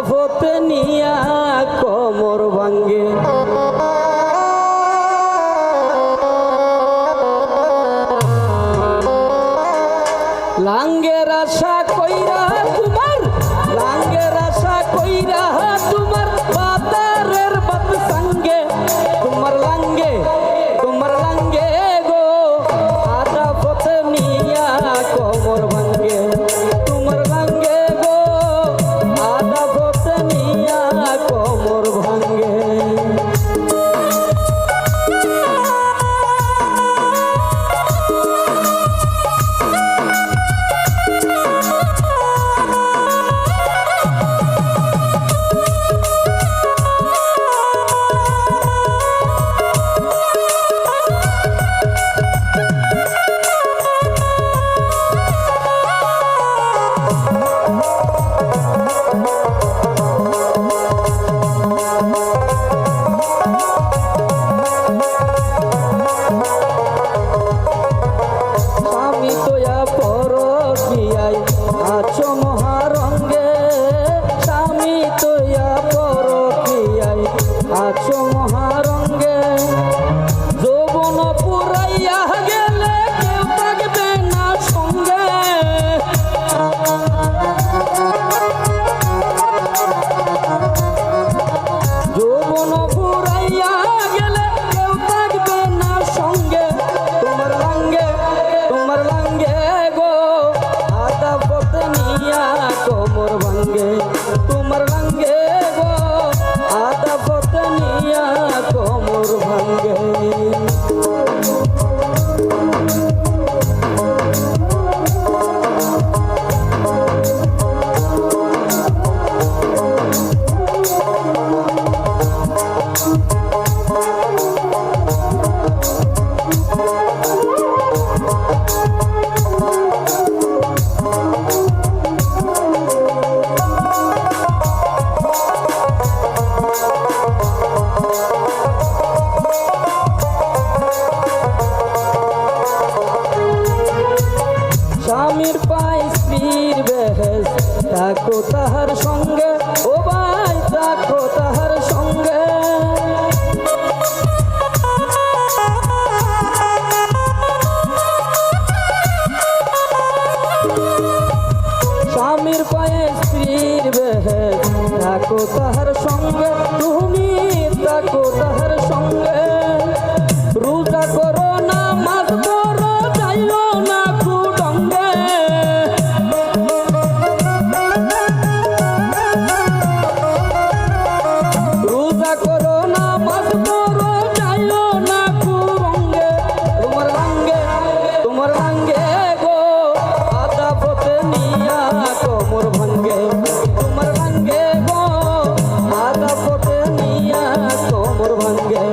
আফত নিয়া কমর ভাঙ্গে। আছো মহারঙ্গে, যৌবন পুরাইয়া গেলে কেউ থাকবে না সঙ্গে। যৌবন পুরাইয়া গেলে কেউ থাকবে না সঙ্গে। তোমার লাঙ্গে তোমার লাঙ্গে গো, আদা পথে নিয়া কোমর ভাঙ্গে। তোমার থাকো তাহার সঙ্গে। ও ভাই, থাকো তাহার সঙ্গে। স্বামীর পায়ে স্ত্রীর বেহেস। থাকো তাহার সঙ্গে। তুমি থাকো তাহার রোজা করো না মাছ করো যাইও না কুরঙ্গে। তোমার লাঙ্গে তোমার লাঙ্গে গো, আদা পথে নিয়া কোমর ভাঙ্গে। তোমার লাঙ্গে গো, আদা পথে নিয়া কোমর ভাঙ্গে।